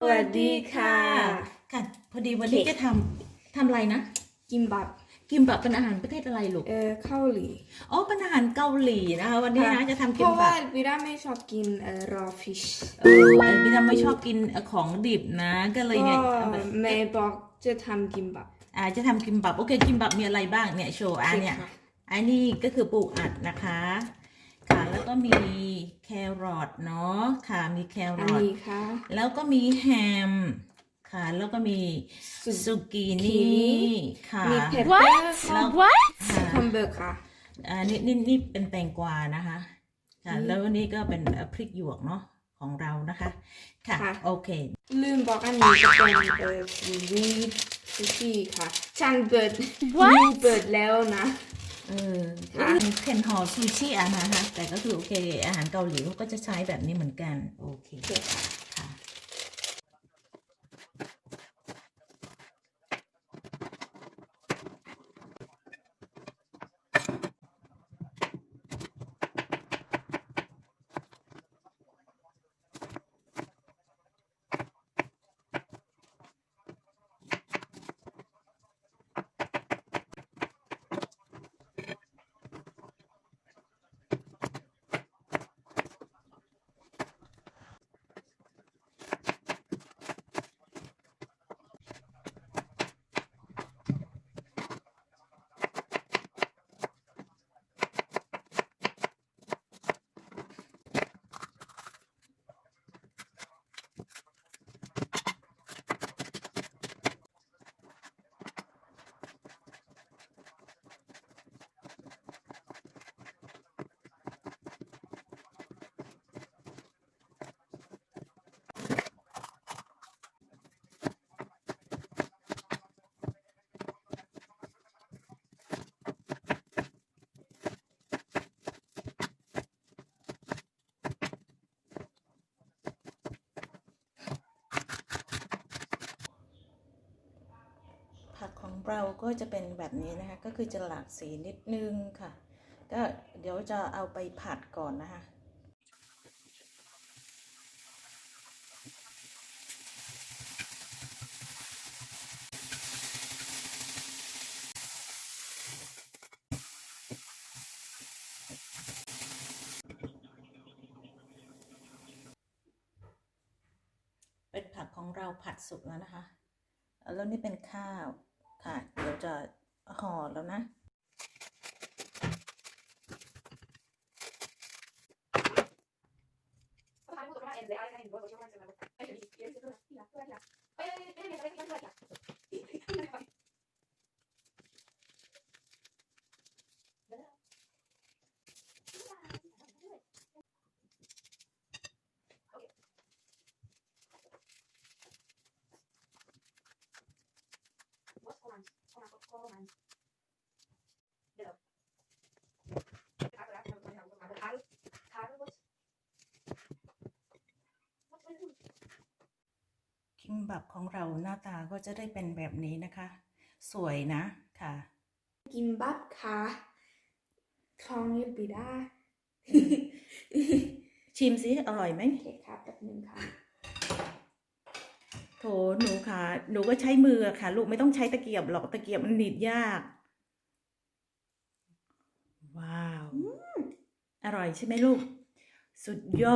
สวัสดีค่ะ ค่ะ พอดีวันนี้โอเคจะทำทำอะไรนะ กิมบับกิมบับเป็นอาหารประเทศอะไรลูก เอ่อเกาหลีอ๋อเป็นอาหารเกาหลีนะคะ วันนี้นะจะทำเพกิมราะบัว่าบวิราไม่ชอบกินเอ่อ raw fish เออพี่ทำไม่ชอบกินของดิบนะ ก็เลยก็เนี่ยเอาแบบแม่บอกจะทำกิมบับ อ่าจะทำกิมบับ โอเค กิมบับมีอะไรบ้างเนี่ยโชว์อันเนี่ยค่ะอันนี้ก็คือปูอัดนะคะค่ะ แล้วก็มีแครอทเนาะค่ะมีแคอัรนอทนี้ค่ะ แล้วก็มีแฮม ค่ะ แล้วก็มีสุสุกิกินี่นี่ ค่ะ มีเพปเปอร์แล้วค่ะ คัมเบอร์ค่ะ อ่านี่นี่นี่เป็นแตงกวานะคะค่ะอืมแล้วนี่ก็เป็นเอ่อพริกหยวกเนาะของเรานะคะ ค่ะ ค่ะ โอเค ลืมบอกอันนี้จะเป็นเอ่อซีวีดซูชิค่ะฉันเปิดยูเปิดแล้วนะ เออค่ะเคนฮอซูชิอะนะคะแต่ก็คือโอเค อาหารเกาหลีเขาก็จะใช้แบบนี้เหมือนกัน โอเค โอ เราก็จะเป็นแบบนี้นะคะ ก็คือจะหลากสีนิดนึงค่ะ ก็เดี๋ยวจะเอาไปผัดก่อนนะคะเป็นผักของเราผัดสุกแล้วนะคะ แล้วนี่เป็นข้าว่ะเดี๋ยวจะห่อแล้วนะ คิมบับของเราหน้าตาก็จะได้เป็นแบบนี้นะคะ สวยนะค่ะ กิมบับค่ะคลองยูปิดาชิมสิอร่อยไหมโอเคค่ะแป๊บนึงค่ะ โถหนูค่ะ หนูก็ใช้มือค่ะ ลูกไม่ต้องใช้ตะเกียบหรอกตะเกียบมันหนีบยาก ว้าว อร่อยใช่ไหมลูก สุดยอด